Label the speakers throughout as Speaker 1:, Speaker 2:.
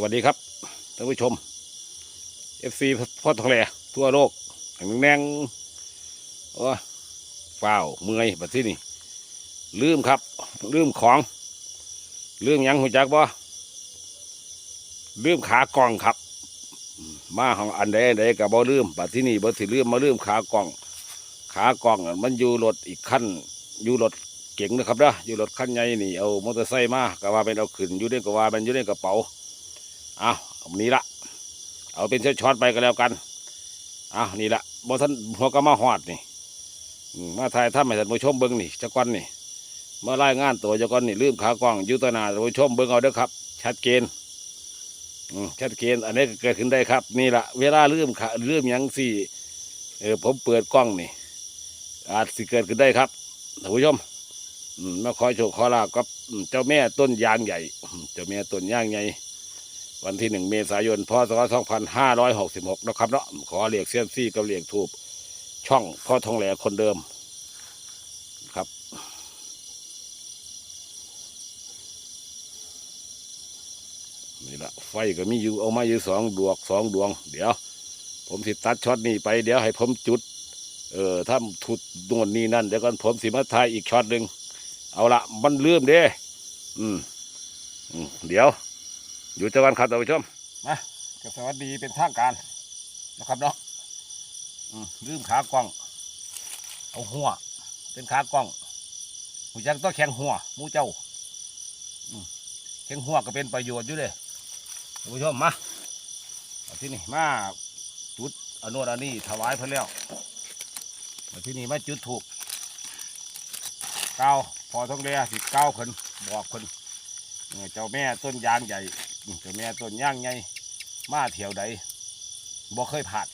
Speaker 1: สวัสดีครับท่านผู้ชม FC พ่อทองแหล่ทั่วโลกแห่งแนงโอ้ฝ้าวเมื่อยแบบที่นี่ลืมครับลืมของ ลืมหยังหัวจักบ่ลืมขากล่องครับ มาของอันใดอันใดกับบ่ลืมบัดที่นี่บ่สิลืมมาลืมขากล่อง ขากล่องนั่นมันอยู่รถอีกขั้นอยู่รถเก่งนะครับเด้อยู่รถขั้นใหญ่นี่เอามอเตอร์ไซค์มาก็ว่าเป็นเอาขึ้นอยู่ในก็ว่าเป็นอยู่ในกระเป๋า อาเอานี้ละเอาเป็นช็อตๆไปก็แล้วกันเอานี่ละบ่ท่านหัวก็มาหอดนี่มาถ่ายถ้าให้ท่านผู้ชมเบิ้งนี่จักวนนี่เมารายงานตัวจักวนนี่ลืมขากล่องยู่ต่อหน้าท่านผู้ชมเบิ้งเอาเด้อครับ ชัดเจนอืมชัดเจนอันนี้เกิดขึ้นได้ครับ นี่ละเวลาลืมขาลืมยังสี่เออผมเปิดกล้องนี่ อาจสิเกิดขึ้นได้ครับท่านผู้ชมมาขอยโชคอลากับเจ้าแม่ต้นยางใหญ่ เจ้าแม่ต้นยางใหญ่ วันที่หนึ่งเมษายนพศสองพันห้าร้อยหกสิบหกนะครับเนาะขอเรียกเซียมซี่กับเรียกทูบช่องพ่อทองแหลคนเดิมครับ นี่ละไฟก็มีอยู่เอามาอยู่สองดวงสองดวง เดี๋ยว ผมสิตัดช็อตนี้ไปเดี๋ยวให้ผมจุด เออถ้าทุดโน่นนี่นั่นเดี๋ยวก่อนผมสิมาทายอีกช็อตหนึ่งเอาละมันลืมเด้อืมเดี๋ยว อยู่เจอกันครับท่านผู้ชมมาก็สวัสดีเป็นทางการนะครับเนาะอืมลืมขากล้อง เอาหัว เป็นขากล้องหูจังต้องแข็งหัวมูเจ้าอืมแข็งหัวก็เป็นประโยชน์อยู่เลยท่านผู้ชมมาเอาที่นี่มาจุดอนนวอันนี้ถวายพิ่นแล้วมาที่นี่มาจุดถูกเก้าพอท้องเรียสิเก้าคนบอกคนเจ้าแม่ต้นยางใหญ่ เจ้าแม่ต้นย่างใหญ่มาเที่ยวใดบ่เคยผ่าน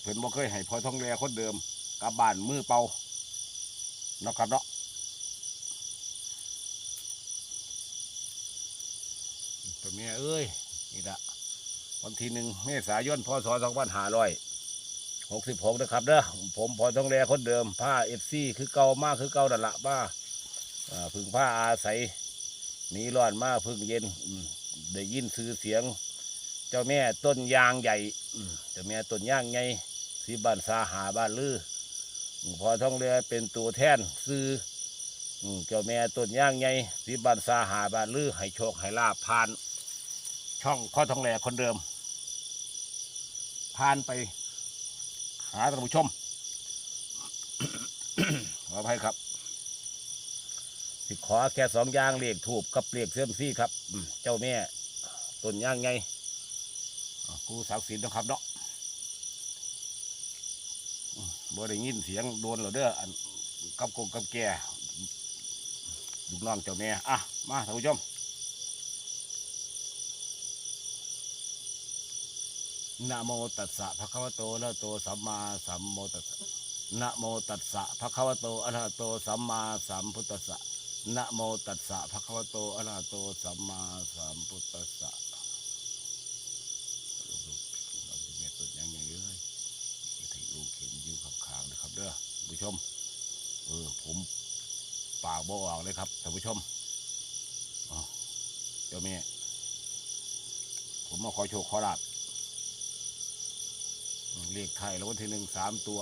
Speaker 1: เพิ่นบ่เคยให้พอท้องเรียคนเดิมกลับบ้านมือเปล่าเนาะครับเนาะเจ้าแม่เอ้ยนี่ละวันที่หนึ่งเมษายนพศสองพันห้าร้อยหกสิบหกนะครับเด้อผมพอต้องแลคนเดิมผ้าเอฟซีคือเก่ามากคือเก่าดัละบ้าพึ่งผ้าอาศัยหนีร้อนมากพึ่งเย็นอื ได้ยินซื้อเสียง เจ้าแม่ต้นยางใหญ่เจ้าแม่ต้นยางใหญ่ที่บ้านสาหาบ้านลือพอท่องเรือเป็นตัวแทนซื้อเจ้าแม่ต้นยางใหญ่ที่บ้านสาหาบ้านลือให้โชคให้ลาภผ่าน ช่องข้อท่องแหลคนเดิม ผ่านไป หาท่านผู้ชมขออภัยครับสิขอแค่สองอย่างเลขถูกกับเลขเสื่อมซี่ครับ เจ้าแม่ ต้นย่างไงกูศักดิ์สิทธิ์นะครับเนาะบ่ได้ยินเสียงโดนเหรอเด้ออันกับกงกับแก่ลูกน้องเจ้าแม่อะมาท่านผู้ชมนะโมตัสสะภะคะวะโตอะระหะโตสัมมาสัมโมตัสสะนะโมตัสสะภะคะวะโตอะระหะโตสัมมาสัมพุทธัสสะนะโมตัสสะภะคะวะโตอะระหะโตสัมมาสัมพุทธัสสะลูกๆเราจะเมียตัวยังไงเอ้ยอย่าให้ลูกเห็นอยู่ขับขางนะครับเด้อท่าน ผู้ชม เออ ผมปากบ่ออกเลยครับท่านผู้ชมเจ้าแม่ผมมาขอโชคขอลาบเลขไทยแล้ววันที่หนึ่งสามตัว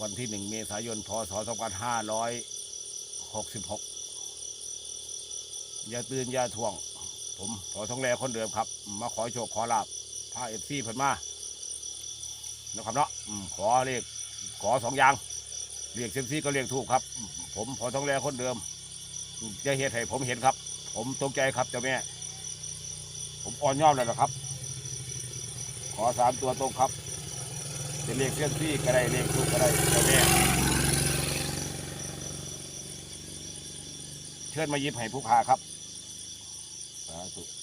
Speaker 1: วันที่หนึ่งเมษายนพศสองพันห้าร้อยหกสิบหกอย่าตื่นอย่าท่วง ผมขอท้องแลคนเดิมครับ มาขอโชคขอลาบพาเอฟซีเพิ่นมานะครับเนาะขอเลข ขอสองอย่างเรียกเซมซีก็เรียกถูกครับ ผมขอท้องแลคนเดิมจะเหตุให้ผมเห็นครับ ผมตกใจครับเจ้าแม่ ผมอ่อนยอมเลยนะครับ ขอสามตัวตรงครับจะเลขเส้นที่ก็ได้เลขทุกก็ได้เจ้าแม่เชิญมายิบให้ผู้ค้าครับสาธุ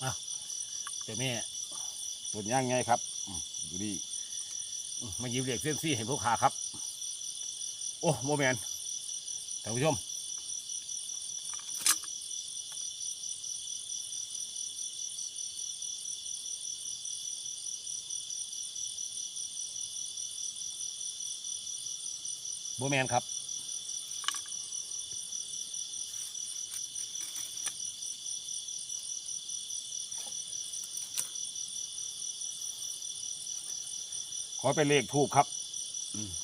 Speaker 1: เจ้าแม่ตัวย่างไงครับดูดิอืมายิบเหล็กเส้นซี่ให้พวกขาครับ โอ้โมแมนท่านผู้ชมโมแมนครับ ขอเป็นเลขทูบครับ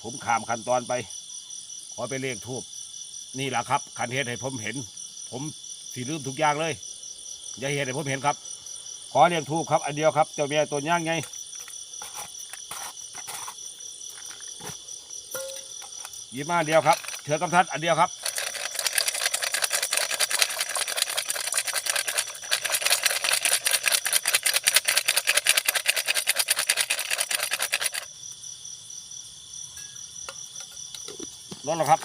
Speaker 1: ผมขามขั้นตอนไป ขอเป็นเลขทูบนี่แหละครับคันเฮ็ดให้ผมเห็น ผมสีลืมทุกอย่างเลย อย่าเห็นให้ผมเห็นครับ ขอเลขทูบครับ อันเดียวครับเจ้าแม่ตัวย่างไงยิบมาเดียวครับเถือกำทัดอันเดียวครับ รถแล้วครับ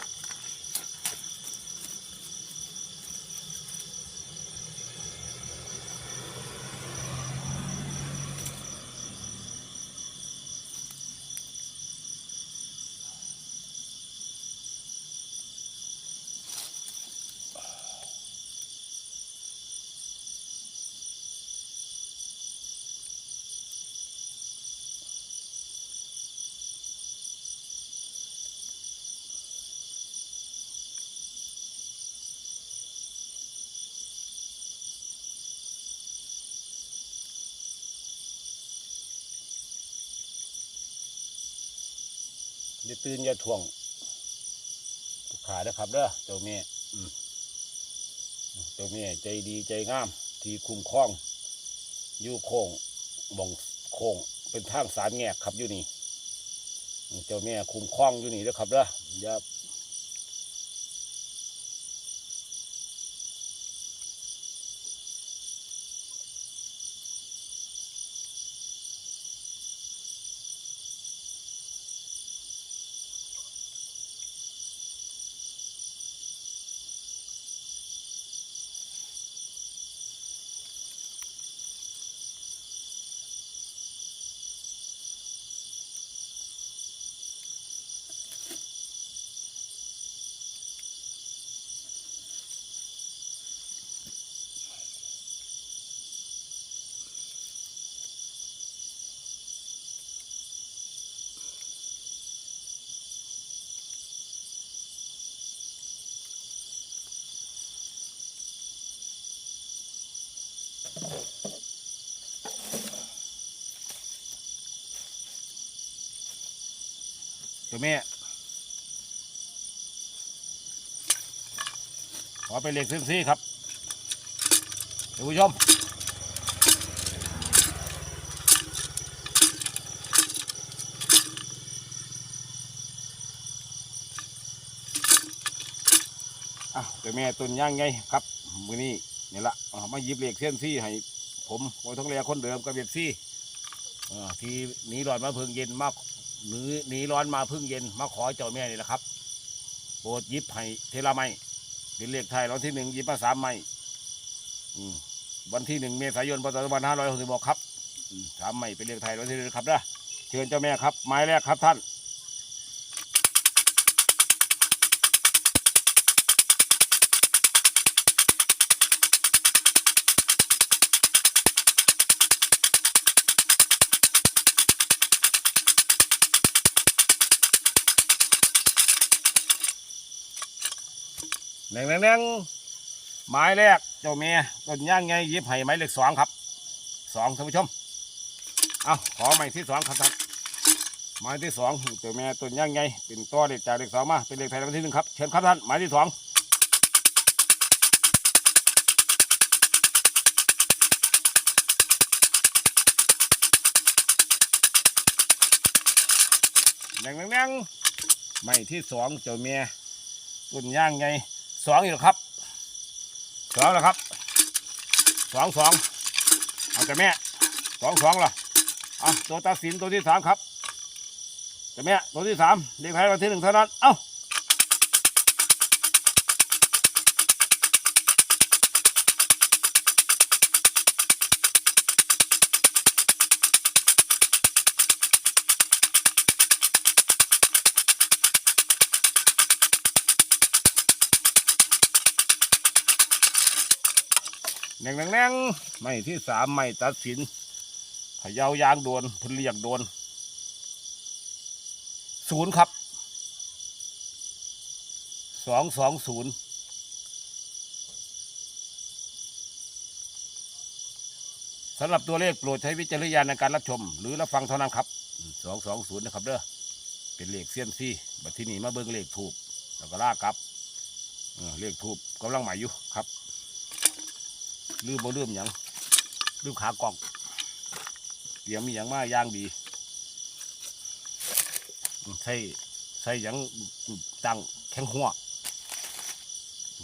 Speaker 1: อย่าตื่นอย่าท่วงลูกขาเด้อครับเด้อเจ้าเมียเจ้าเมียใจดีใจงาม ที่คุ้มครองอยู่โค้งบองโค้งเป็นทางสามแงกครับอยู่นี่เจ้าเมียคุ้มครองอยู่นี่เด้อครับเด้ออย่า เจ้าแม่ขอไปเลขเส้นซี่ครับท่านผู้ชมอะเจ้าแม่ตุนย่างไงครับมือนี้นี่ละมาหยิบเหล็กเส้นซี่ให้ผมโอยท้องเรียคนเดิมกับเบ็ดซี่ที่นีร้อนมาพึ่งเย็นมาก หนีหนีร้อนมาพึ่งเย็นมาขอเจ้าแม่นี่แหละครับโปรดยิบให้เทละไม่เป็นเลขไทยรางวัลที่หนึ่งยิบมาสามไม่อืมวันที่หนึ่งเมษายนพศสองพันห้าร้อยหกสิบหกครับอืมสามไม่เป็นเลขไทยรางวัลที่หนึ่งครับนะเชิญเจ้าแม่ครับไม้แรกครับท่าน หนึ่งหนึ่งหนึ่งไม้แรกเจ้าเมียต้นย่างไงยิบไห้ไม้เลขสองครับสองท่านผู้ชมเอาขอไม้ที่สองครับท่านไม้ที่สองเจ้าเมียต้นย่างไงเป็นตัวเลขจากเลขสองมาเป็นเลขไทยรางวัลที่หนึ่งครับเชิญครับท่านไม้ที่สองหนึ่งหนึ่งหนึ่งไม้ที่สองเจ้าเมียต้นย่างไง สองอยู่ครับสองแล้วครับสองสองเอาแต่แม่สองสองล่ะเอาตัวตัดสินตัวที่สามครับแต่แม่ตัวที่สามเด็กไทยวันที่หนึ่งเท่านั้นเอ้า แนงแนงแนงไม่ที่สามไม่ตัดสินพยายางโดนพนเรียกโดนศูนย์ครับสองสองศูนย์สำหรับตัวเลขโปรดใช้วิจารณญาณในการรับชม หรือรับฟังเท่านั้นครับสองสองศูนย์นะครับเด้อเป็นเลขเซียมซี่บัดที่นี่มาเบิ่งเลขถูกแล้วก็ลากกลับเออเลขถูกกำลังใหม่อยู่ครับ ลืมบ่ลืมหยังลืมขากล่องเตรียมมีหยังมากย่างดีใส่ใส่หยังตั้งแข็งหัว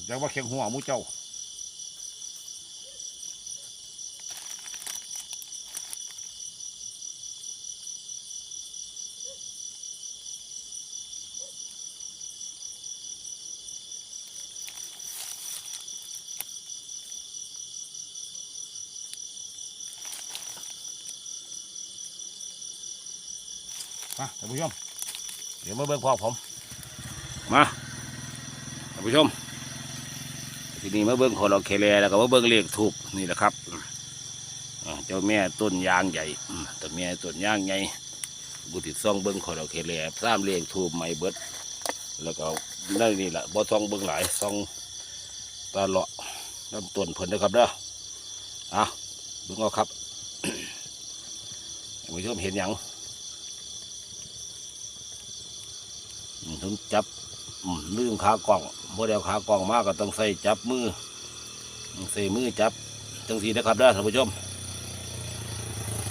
Speaker 1: จักว่าแข็งหัวมูเจ้า มาท่านผู้ชม เดี๋ยวมาเบิ่งพ่อผม มาท่านผู้ชม ทีนี้มาเบิ่งคอเราเคเลแล้วก็มาเบิ่งเลขถูกนี่แหละครับอ่าเจ้าแม่ต้นยางใหญ่อืมต้นแม่ต้นยางใหญ่บุตรซ่องเบิ่งคอเราเคเลสามเลขถูกไม่เบิดแล้วก็นั่นนี่แหละบ่ซ่องเบิ่งหลายซ่องตาเลาะน้ำต้นเพิ่นนะครับเด้ออะเบิ่งเอาครับท่านผู้ชมเห็นหยัง อืม ถึงจับอืมลืมขากล่องบ่ได้เอาขากล่องมากก็ต้องใส่จับมือใส่มือจับจังสีนะครับด้ท่านผู้ชม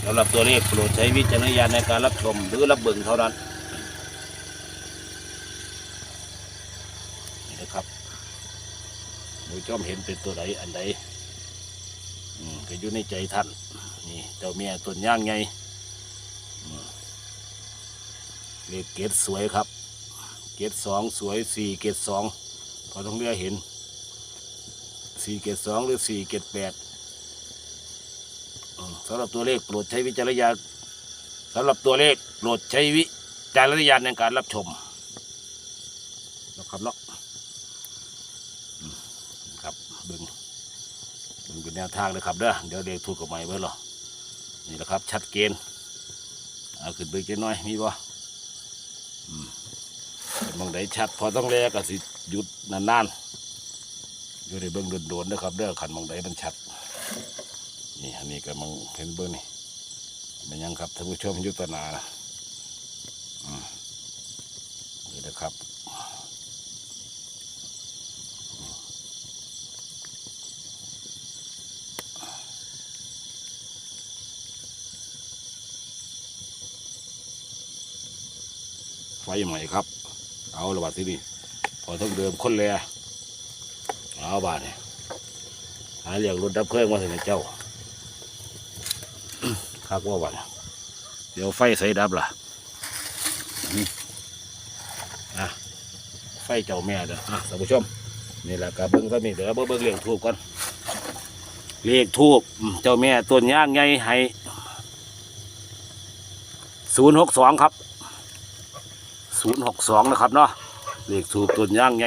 Speaker 1: สำหรับตัวเลขโปรดใช้วิจารณญาณในการรับชมหรือรับเบิ่งเท่านั้นนี่นะครับท่านผู้ชมเห็นเป็นตัวใดอันใดก็อยู่ในใจท่านนี่เจ้าเมียต้นย่างไงเลขเกตสวยครับ เกตสองสวยสี่เกตสองพอต้องเรียกเห็นสี่เกตสองหรือสี่เกตแปดสำหรับตัวเลขโปรดใช้วิจารณญาณสำหรับตัวเลขโปรดใช้วิจารณญาณในการรับชมนะครับเนาะอืมครับเบึงเบึงเป็นแนวทางเลยครับเด้อเดี๋ยวเลขถูกกับใหม่ไว้หรอนี่แหละครับ ชัดเจนเอาขึ้นไปเจน้อยมีบ่ มองได้ชัด พอต้องแลก็สิหยุดนานๆอยู่ในเบื้องโดนๆนะครับเด้อขันมองได้มันชัด นี่อันนี้ก็มองเห็นเบื้องนี่มันยังครับท่านผู้ชมยุตนานะอืมนี่นะครับไฟใหม่ครับ เอาละบาดที่นี่พอต้องเดิมคนแลเอาบาดเนี่ยหาเรียกรถดับเพลิงมาถึงเจ้าคักว่าบาดเนี่ยเดี๋ยวไฟใส่ดับล่ะอะไฟเจ้าแม่เด้ออะท่านผู้ชมนี่แหละกับเบิ้งก็มีเดี๋ยวเบิ้งเบิ้งเลขทูบก่อนเลขทูบเจ้าแม่ต้นย่างไงให้ศูนย์หกสองครับ ศูนย์หกสองนะครับเนาะเลขสูบต้นย่างไง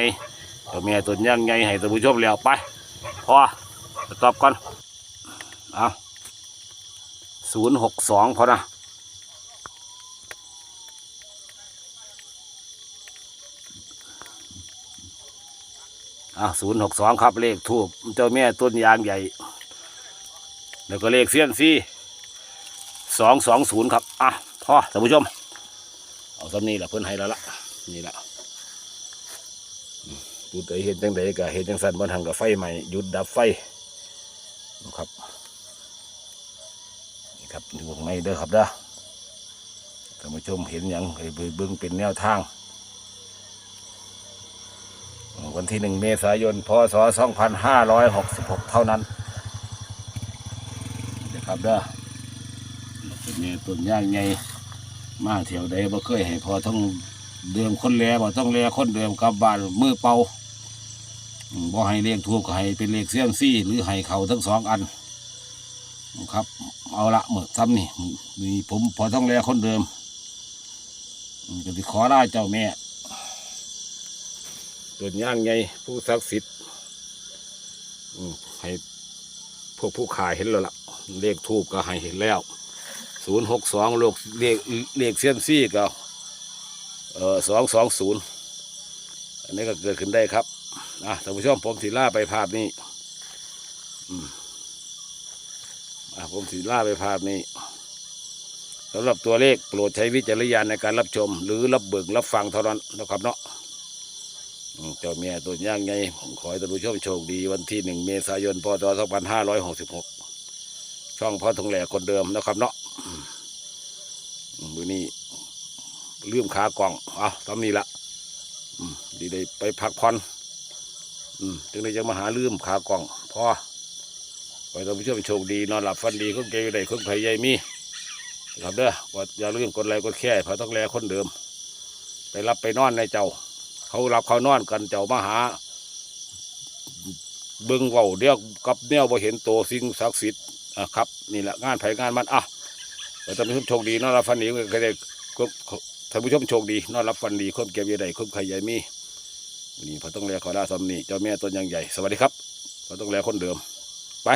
Speaker 1: ตัวแม่ต้นย่างไงให้ท่านผู้ชมแล้วไปพอตอบก่อนเอาศูนย์หกสองพอนะอ่าศูนย์หกสองครับเลขทูบเจ้าแม่ต้นยางใหญ่ แล้วก็เลขเสี้ยนซี่สองสองศูนย์ครับ อะพ่อท่านผู้ชม เอาสำนี้แหละเพิ่นให้แล้วล่ะนี่แหละอืมพูดไปเห็นจังใดก็เห็นจังสันบนทางกับไฟใหม่หยุดดับไฟนะครับนี่ครับดูข้างในเด้อครับเด้อท่านผู้ชมเห็นหยังให้ไปเบิ่งเป็นแนวทาง วันที่หนึ่งเมษายนพศสองพันห้าร้อยหกสิบหกเท่านั้นนะครับเด้อเป็นแม่ต้นย่างไง มาเที่ยวใดบ่เคยให้พอต้องเดิมคนแลบ่ต้องแลคนเดิมกลับบ้านมือเป่าบ่ให้เลขทูบก็ให้เป็นเลขเสียมซี่ หรือให้เขาทั้งสองอันครับ เอาละหมึกซ้ำนี่นี่ผมพอต้องแลคนเดิมก็สิขอได้เจ้าแม่ตัวย่างไงผู้ศักดิ์สิทธิ์ให้พวกผู้ขายเห็นแล้วล่ะ เลขทูบก็ให้เห็นแล้ว ศูนย์หกสองเลขเลขเลขเซียมซี่ก็เออสองสองศูนย์อันนี้ก็เกิดขึ้นได้ครับอะท่านผู้ชมผมสีล่าไปภาพนี้อืมอะผมสีล่าไปภาพนี้สำหรับตัวเลขโปรดใช้วิจารณญาณในการรับชม หรือรับเบิกรับฟังเท่านั้นนะครับเนาะเจ้าเมียตัวย่างไงผมขอให้ท่านผู้ชมโชคดีวันที่หนึ่งเมษายนพศสองพันห้าร้อยหกสิบหกช่องพ่อทองแหล่คนเดิมนะครับเนาะ มือนี้ลืมขากล่องเอะตามนี้ละดีได้ไปพักผ่อนจึงได้จะมาหาลืมขากล่องพอขอให้ท่านผู้ชมโชคดีนอนหลับฝันดีคนเก่งได้คนไผ่ใหญ่มีครับเด้อว่าอย่าลืมกดไลค์กดแชร์พ่อทองแลคนเดิม ไปรับไปนอนในเจ้า เขารับเขานอนกันเจ้ามาหาเบิ่งเว้าเดียวกับแนวบ่เห็นโตวสิ่งศักดิ์สิทธิ์อะครับ นี่แหละงานไผงานมันอะ ท่านผู้ชมโชคดีนอนรับฟันดีก็ได้ก็ท่านผู้ชมโชคดีนอนรับฟันดีคนเก็บใหญ่ใดคนไข่ใหญ่มีวันนี้พอต้องแลขอลาสำนีเจ้าแม่ต้นยังใหญ่สวัสดีครับพอต้องแลคนเดิมไป